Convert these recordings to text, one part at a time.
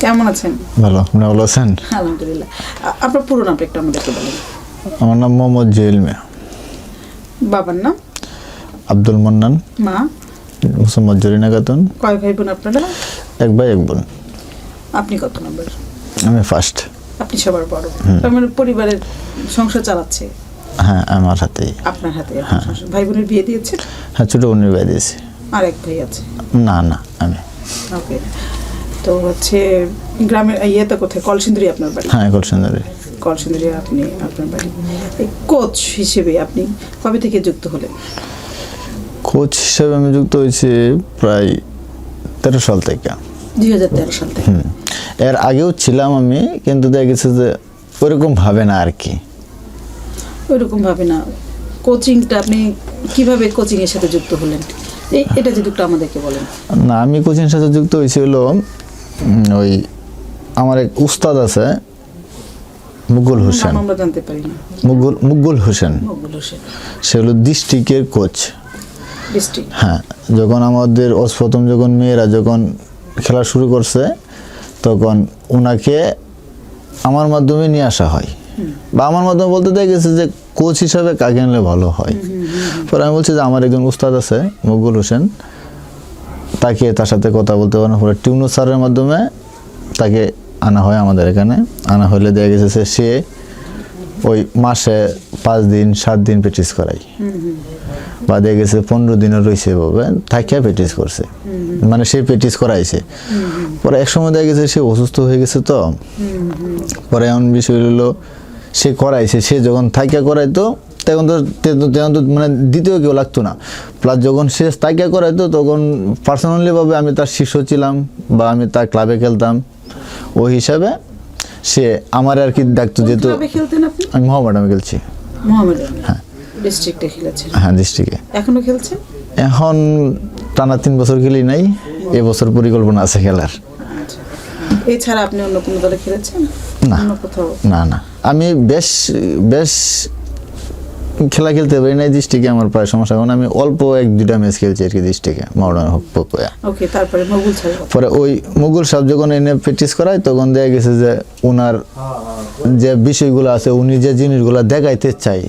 কেমন আছেন? ভালো আপনি ভালো আছেন? আলহামদুলিল্লাহ। আপনার পুরো নামটা একটু আমাদেরকে বলেন। আমার নাম মোহাম্মদ জুয়েল মিয়া। বাবার নাম? আব্দুল মান্নান। মা? মোসাম্মদ জরিনা খাতুন। কয় ভাই বোন আপনারা? এক ভাই এক বোন। আপনি কত নম্বর? আমি ফার্স্ট আপনি সবার বড়। তার মানে পরিবারের সংসার চালাচ্ছে? হ্যাঁ আমার হাতেই। আপনার হাতে সংসার। ভাই বোনের বিয়ে দিয়েছে হ্যাঁ ছোটো বোনের বিয়ে দিয়েছি। আর এক ভাই আছে? না না আমি। ওকে। তো হচ্ছে গ্রামের ইয়েতে কোথায়? কলসিন্দুরি আপনার বাড়ি? হ্যাঁ কলসুন্দরী। কলসিন্দুরি আপনি আপনার বাড়ি। কোচ হিসেবে আপনি কবে থেকে যুক্ত হলেন? কোচ হিসেবে আমি যুক্ত হয়েছি প্রায় তেরো সাল থেকে। দুই হাজার তেরো সাল থেকে। এর আগেও ছিলাম আমি কিন্তু দেখা গেছে যে ওরকম ভাবে না আর কি। ওইরকম ভাবে না। কোচিংটা আপনি কীভাবে কোচিং এর সাথে যুক্ত হলেন? এটা যদি একটু আমাদেরকে বলেন। না আমি কোচিং সাথে যুক্ত হয়েছি হলো উম, ওই আমার এক উস্তাদ আছে মুকুল হোসেন। মুকুল মুকুল হোসেন। সে হলো ডিস্ট্রিক্টের কোচ হ্যাঁ যখন আমাদের প্রথম যখন মেয়েরা যখন খেলা শুরু করছে তখন ওনাকে আমার মাধ্যমে নিয়ে আসা হয়। বা আমার মাধ্যমে বলতে দেখা গেছে যে কোচ হিসাবে কাকে নিলে ভালো হয়। পরে আমি বলছি যে আমার একজন উস্তাদ আছে মকবুল হোসেন। তাকে তার সাথে কথা বলতে পারেন পরে টিউনো স্যারের মাধ্যমে তাকে আনা হয় আমাদের এখানে। আনা হলে দেখা গেছে সে ওই মাসে পাঁচ দিন সাত দিন প্র্যাকটিস করাই বা দেখা গেছে পনেরো দিনও রয়েছে এভাবে থাকিয়া প্র্যাকটিস করছে। মানে সে প্র্যাকটিস করাইছে। পরে এক সময় দেখা গেছে সে অসুস্থ হয়ে গেছে তো। পরে এমন বিষয় হলো সে করাইছে সে যখন থাকিয়া করাইতো তখন তো তখন তো মানে দ্বিতীয় কেউ লাগতো না। প্লাস যখন সে তাকিয়া করাইতো তখন পার্সোনালি ভাবে আমি তার শিষ্য ছিলাম বা আমি তার ক্লাবে খেলতাম। ওই হিসাবে সে আমার আর কি ডাকতো যেহেতু আমি মোহাম্মদ খেলছি। মোহামেডান? ডিস্ট্রিক্টে খেলেছেন? হ্যাঁ ডিস্ট্রিক্টে এখনও খেলছেন? এখন টানা তিন বছর খেলি নাই এবছর পরিকল্পনা আছে খেলার। আচ্ছা। এছাড়া আপনি অন্য কোনো দলে খেলেছেন? না। অন্য কোথাও? না না। আমি বেশ বেশ খেলা খেলতে পারি না ডিস্ট্রিক্টে আমার প্রায় সমস্যা। কারণ আমি অল্প এক দুটা ম্যাচ খেলছি আর কি ডিস্ট্রিক্টে পকোয়া ওকে তারপরে মগুল ছাড়া পরে ওই মুঘল সাহেব যখন এনে প্র্যাকটিস করায় তখন দেখা গেছে যে ওনার যে বিষয়গুলো আছে উনি যে জিনিসগুলো দেখাইতে চাই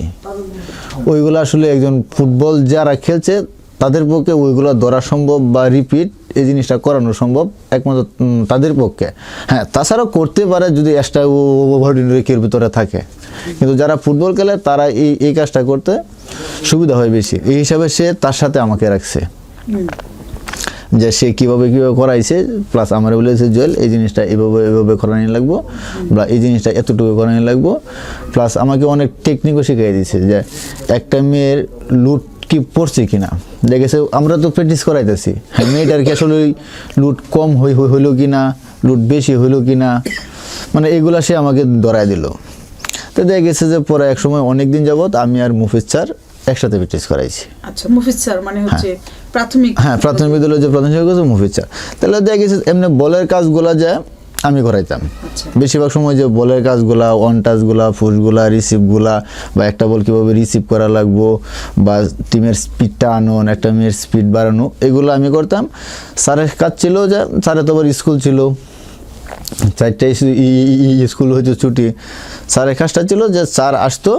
ওইগুলো আসলে একজন ফুটবল যারা খেলছে তাদের পক্ষে ওইগুলো ধরা সম্ভব বা রিপিট এই জিনিসটা করানো সম্ভব, একমাত্র তাদের পক্ষে। হ্যাঁ তাছাড়াও করতে পারে যদি এক্সট্রা ওভারডিনারিকের ভিতরে থাকে। কিন্তু যারা ফুটবল খেলে তারা এই এই কাজটা করতে সুবিধা হয় বেশি। এই হিসাবে সে তার সাথে আমাকে রাখছে। যে সে কীভাবে কীভাবে করাইছে প্লাস আমার বলেছে, জুয়েল, এই জিনিসটা এভাবে এভাবে করানি লাগবো, বা এই জিনিসটা এতটুকু করানি লাগবো। প্লাস আমাকে অনেক টেকনিকও শিখিয়ে দিয়েছে যে একটা মেয়ের লুট কি পড়ছে কিনা? দেখেছে আমরা তো প্র্যাকটিস করাইতেছি। হ্যাঁ মেয়েটার কি আসলে লুট কম হই হই- হইল কিনা? লুট বেশি হইল কিনা? মানে এগুলা সে আমাকে ধরায় দিল। তো দেখা গেছে যে পরে এক সময় অনেক দিন যাবত আমি আর মুফিজ স্যার একসাথে প্র্যাকটিস করাইছি। আচ্ছা মুফিজ স্যার মানে হচ্ছে প্রাথমিক হ্যাঁ প্রাথমিক বিদ্যালয়ে। যে প্রাথমিক মুফিজ স্যার। তাহলে দেখা গেছে এমনি বলের কাজগুলা যে আমি করাইতাম আচ্ছা। বেশিরভাগ সময় যে বলের কাজগুলা ওয়ান টাচগুলা ফুসগুলা রিসিভগুলা বা একটা বল কীভাবে রিসিভ করা লাগবো বা টিমের স্পিডটা আনুন একটা মেয়ের স্পিড বাড়ানো এগুলো আমি করতাম। স্যারের কাজ ছিল যে স্যারের তো আবার স্কুল ছিল চারটে স্কুল হয়তো ছুটি। স্যারের কাজটা ছিল যে স্যার আসতো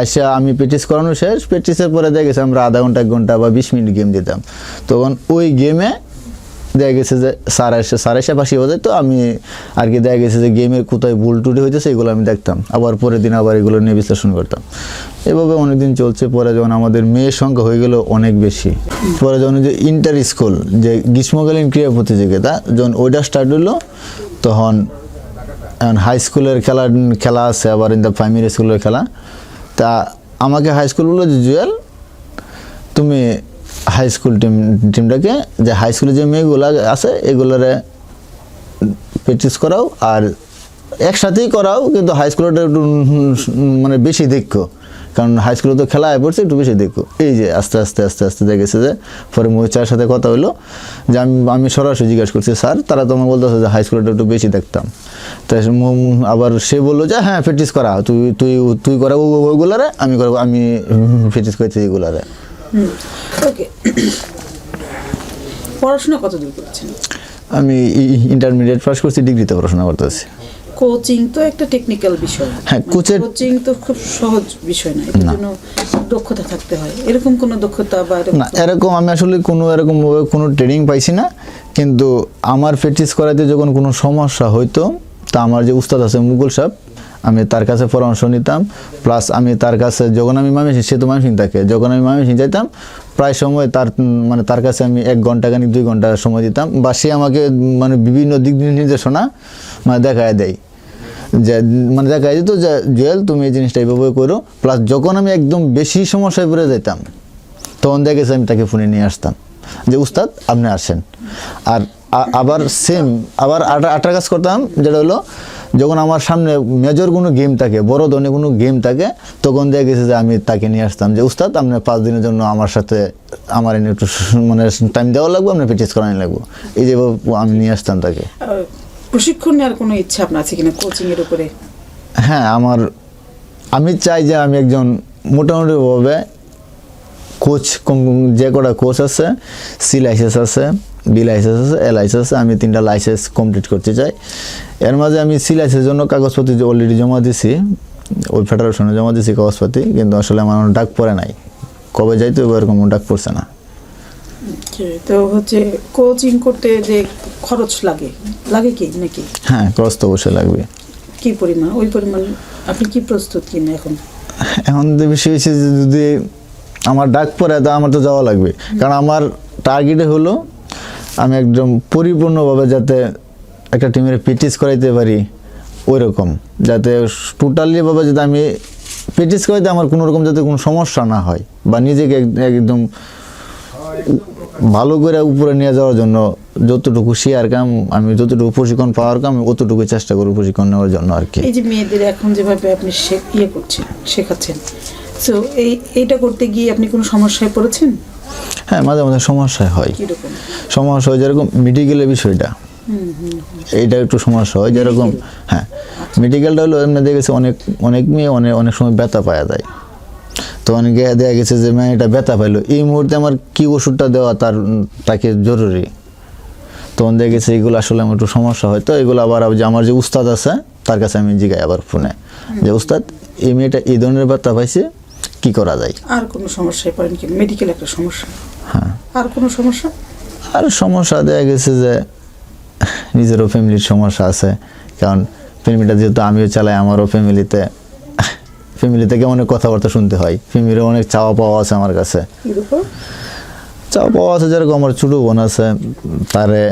আসে আমি প্র্যাকটিস করানো শেষ প্র্যাকটিসের পরে দেখেছি আমরা আধা ঘণ্টা এক ঘণ্টা বা বিশ মিনিট গেম দিতাম। তখন ওই গেমে দেখা গেছে যে স্যার এসে স্যার এসে পাশে হয়ে তো আমি আর কি দেখা গেছে যে গেমের কোথায় ভুল টুটি হইতেছে এগুলো আমি দেখতাম। আবার পরের দিন আবার এগুলো নিয়ে বিশ্লেষণ করতাম। এভাবে অনেকদিন চলছে। পরে যখন আমাদের মেয়ের সংখ্যা হয়ে গেল অনেক বেশি। পরে যখন যে ইন্টার স্কুল যে গ্রীষ্মকালীন ক্রীড়া প্রতিযোগিতা, যখন ওইটা স্টার্ট হলো, তখন এখন হাই স্কুলের খেলা খেলা আছে, আবার ইন দ্য প্রাইমারি স্কুলের খেলা। তা আমাকে হাই স্কুল বলল যে, জুয়েল, তুমি হাই স্কুল টিম টিমটাকে যে হাই স্কুলে যে মেয়েগুলো আছে, এগুলোরে প্র্যাকটিস করাও আর একসাথেই করাও, কিন্তু হাই স্কুলটা একটু মানে বেশি দেখো। কারণ হাই স্কুলে তো খেলা পড়ছে, একটু বেশি দেখো। এই যে আস্তে আস্তে আস্তে আস্তে দেখেছে যে, পরে মহিচার সাথে কথা হলো যে আমি আমি সরাসরি জিজ্ঞাসা করছি, স্যার, তারা তো আমাকে বলতেছে যে হাই স্কুলটা একটু বেশি দেখতাম। তাই আবার সে বলল যে হ্যাঁ প্র্যাকটিস করা। তুই তুই তুই করা ওইগুলারে আমি করব আমি প্র্যাকটিস করছি এইগুলারে ওকে পড়াশোনা কত দূর করেছেন? আমি ইন্টারমিডিয়েট পাস করছি ডিগ্রিতে পড়াশোনা করতেছি। কোচিং তো একটা টেকনিক্যাল বিষয়। হ্যাঁ, coach-এর- কোচিং তো খুব সহজ বিষয় না এটার জন্য দক্ষতা থাকতে হয়। এরকম কোনো দক্ষতা বা না এরকম আমি আসলে কোনো এরকম কোনো ট্রেনিং পাইছি না কিন্তু আমার প্র্যাকটিস করাতে যখন কোনো সমস্যা হইতো তা আমার যে উস্তাদ আছে মুঘল সাহেব আমি তার কাছে পরামর্শ নিতাম প্লাস আমি তার কাছে যখন আমি মামি সে তো মামি থাকে, যখন আমি মামি যাইতাম, প্রায় সময় তার মানে তার কাছে আমি এক ঘণ্টা খানিক, দুই ঘণ্টা সময় দিতাম, বা সে আমাকে মানে বিভিন্ন দিক নির্দেশনা মানে দেখায় দেয়। যে মানে দেখা যেত যে, জুয়েল, তুমি এই জিনিসটা এইভাবে করো প্লাস যখন আমি একদম বেশি সমস্যায় পড়ে যেতাম তখন দেখা গেছে আমি তাকে ফোনে নিয়ে আসতাম, যে, উস্তাদ, আপনি আসেন। আর আবার সেম আবার আটা, আটার কাজ করতাম, যেটা হলো যখন আমার সামনে মেজর কোনো গেম থাকে বড় ধরনের কোনো গেম থাকে তখন দেখা গেছে যে আমি তাকে নিয়ে আসতাম যে উস্তাদ আপনি পাঁচ দিনের জন্য আমার সাথে আমার এনে একটু মানে টাইম দেওয়া লাগবে আপনি প্র্যাকটিস করানো লাগবে। এই যে আমি নিয়ে আসতাম তাকে। প্রশিক্ষণ নেওয়ার কোনো ইচ্ছা আপনার আছে কিনা কোচিং এর উপরে? হ্যাঁ আমার আমি চাই যে আমি একজন মোটামুটিভাবে কোচ যে কটা কোচ আছে সি লাইসেন্স আছে বি লাইসেন্স আছে এ লাইসেন্স আছে আমি তিনটা লাইসেন্স কমপ্লিট করতে চাই। এর মাঝে আমি সি লাইসেন্সের জন্য কাগজপত্র অলরেডি জমা দিছি ওই ফেডারেশনে জমা দিছি কাগজপাতি কিন্তু আসলে আমার ডাক পড়ে নাই। কবে যাইতে হবে এরকম ডাক পড়ছে না। তো হচ্ছে কোচিং করতে যে খরচ লাগে লাগে কি নাকি? হ্যাঁ খরচ তো অবশ্যই লাগবে। কি পরিমাণ? ওই পরিমাণ আপনি কি প্রস্তুত কিনা এখন? এখন যদি আমার ডাক পড়ে তা আমার তো যাওয়া লাগবে। কারণ আমার টার্গেটে হলো আমি একদম পরিপূর্ণভাবে যাতে একটা টিমের প্র্যাকটিস করাইতে পারি ওই রকম যাতে টোটালিভাবে যাতে আমি প্র্যাকটিস করাইতে আমার কোনো রকম যাতে কোনো সমস্যা না হয় বা নিজেকে একদম ভালো করে উপরে নিয়ে যাওয়ার জন্য যতটুকু শেয়ার কাম, আমি যতটুকু প্রশিক্ষণ পাওয়ার কাম, আমি অতটুকু চেষ্টা করি প্রশিক্ষণ নেওয়ার জন্য আর কি। এই যে মেয়েদের এখন যেভাবে আপনি ইয়ে করছেন, শেখাচ্ছেন সো এই এইটা করতে গিয়ে আপনি কোনো সমস্যায় পড়েছেন? হ্যাঁ মাঝে মাঝে সমস্যা হয়। সমস্যা হয় যেরকম মেডিকেলের বিষয়টা। এইটা একটু সমস্যা হয় যেরকম হ্যাঁ মেডিকেলটা হলো এমনি দেখেছে অনেক অনেক মেয়ে অনেক অনেক সময় ব্যথা পাওয়া যায় তো অনেকে দেখা গেছে যে মেয়েটা ব্যথা পাইলো। এই মুহূর্তে আমার কি ওষুধটা দেওয়া তার তাকে জরুরি? তখন দেখা গেছে এগুলো আসলে আমার একটু সমস্যা হয়। তো এগুলো আবার যে আমার যে উস্তাদ আছে তার কাছে আমি জিগাই আবার ফোনে। যে উস্তাদ এই মেয়েটা এই ধরনের ব্যথা পাইছে কি করা যায়? আর কোনো সমস্যায় পড়েন কি? মেডিকেল একটা সমস্যা। হ্যাঁ। আর কোনো সমস্যা? আর সমস্যা দেখা গেছে যে নিজেরও ফ্যামিলির সমস্যা আছে। কারণ ফ্যামিলিটা যেহেতু আমিও চালাই আমারও ফ্যামিলিতে ফ্যামিলি থেকে অনেক কথাবার্তা শুনতে হয়। ফ্যামিলির অনেক চাওয়া পাওয়া আছে আমার কাছে। চাওয়া পাওয়া আছে যেরকম আমার ছোটো বোন আছে তারে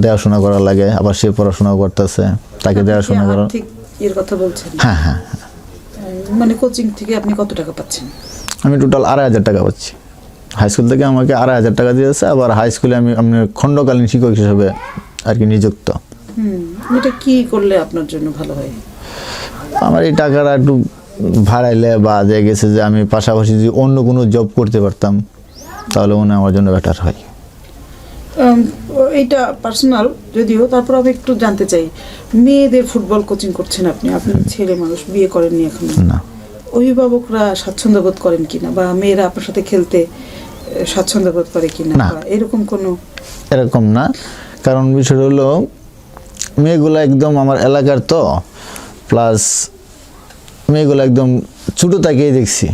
দেখাশোনা করা লাগে আবার সে পড়াশোনা করতেছে তাকে দেখাশোনা করা আর্থিক এর কথা বলছেন? হ্যাঁ হ্যাঁ উম, মানে কোচিং থেকে আপনি কত টাকা পাচ্ছেন? আমি টোটাল আড়াই হাজার টাকা পাচ্ছি। হাই স্কুল থেকে আমাকে আড়াই হাজার টাকা দিয়েছে আবার হাই স্কুলে আমি আমি খণ্ডকালীন শিক্ষক হিসেবে আর কি নিযুক্ত। হুম এটা কি করলে আপনার জন্য ভালো হয়? আমার এই টাকাটা একটু ভাড়াইলে বা যে গেছে যে আমি পাশাপাশি যদি অন্য কোনো জব করতে পারতাম তাহলে মনে হয় আমার জন্য বেটার হয়। এইটা পার্সোনাল যদিও তারপর আমি একটু জানতে চাই। মেয়েদের ফুটবল কোচিং করছেন আপনি? আপনি ছেলে মানুষ? বিয়ে করেননি এখন? না। অভিভাবকরা স্বাচ্ছন্দ্য বোধ করেন কিনা? বা মেয়েরা আপনার সাথে খেলতে স্বাচ্ছন্দ্য বোধ করে কিনা? না। এরকম কোনো এরকম না। কারণ বিষয় হলো মেয়েগুলো একদম আমার এলাকার তো। প্লাস মেয়েগুলো একদম ছোটো তাকিয়ে দেখছি।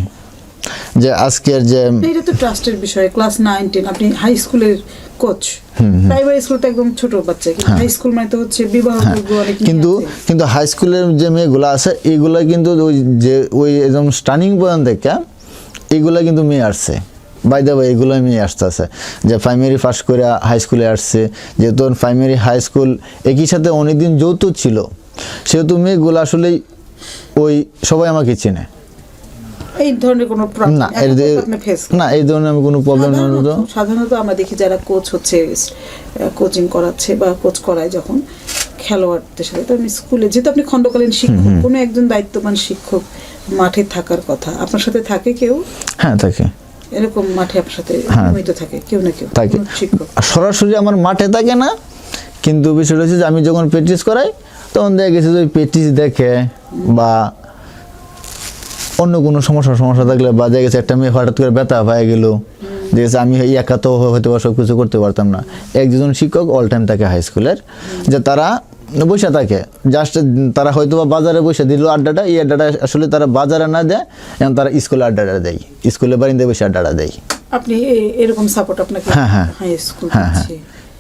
যে আজকের যে এটা তো ট্রাস্টের বিষয় ক্লাস নাইন টেন আপনি হাই স্কুলের কোচ প্রাইমারি স্কুল তো একদম ছোট বাচ্চা কিন্তু হাই স্কুল মানে তো হচ্ছে বিবাহ হ্যাঁ। কিন্তু কিন্তু হাই স্কুলের যে মেয়েগুলো আছে এইগুলো কিন্তু ওই যে ওই একদম স্টার্নিং পয়েন্ট থেকে এগুলা কিন্তু মেয়ে আসছে। বাই দ্য এগুলো মেয়ে আসতেছে। যে প্রাইমারি ফার্স্ট করে হাই স্কুলে আসছে যেহেতু প্রাইমারি হাই স্কুল একই সাথে অনেকদিন যৌথ ছিল। সেহেতু মেয়েগুলো আসলেই ওই সবাই আমাকে চেনে। এই ধরনের কোনো না এর না এই ধরনের আমি কোনো প্রবলেম সাধারণত আমরা দেখি যারা কোচ হচ্ছে কোচিং করাচ্ছে বা কোচ করায় যখন খেলোয়াড়দের সাথে তো আমি স্কুলে যেহেতু আপনি খণ্ডকালীন শিক্ষক কোনো একজন দায়িত্ববান শিক্ষক মাঠে থাকার কথা আপনার সাথে থাকে কেউ? হ্যাঁ থাকে। এরকম মাঠে আপনার সাথে হ্যাঁ। নিয়মিত থাকে কেউ না কেউ থাকে। শিক্ষক? সরাসরি আমার মাঠে থাকে না কিন্তু বিষয়টা হচ্ছে যে আমি যখন প্র্যাকটিস করাই তখন দেখা গেছে যে প্র্যাকটিস দেখে বা অন্য কোনো সমস্যা সমস্যা থাকলে বা দেখা গেছে একটা মেয়ে হঠাৎ করে ব্যথা হয়ে গেল আছে আমি একা তো হয়তো বা সব কিছু করতে পারতাম না এক দুজন শিক্ষক অল টাইম থাকে হাই স্কুলের যে তারা বসে থাকে জাস্ট তারা হয়তো বা বাজারে বসে দিল আড্ডাটা এই আড্ডাটা আসলে তারা বাজারে না দেয় এবং তারা স্কুলে আড্ডাটা দেয় স্কুলে বারিন্দে বসে আড্ডাটা দেয় আপনি এরকম সাপোর্ট আপনাকে হ্যাঁ, হ্যাঁ। হ্যাঁ, হ্যাঁ।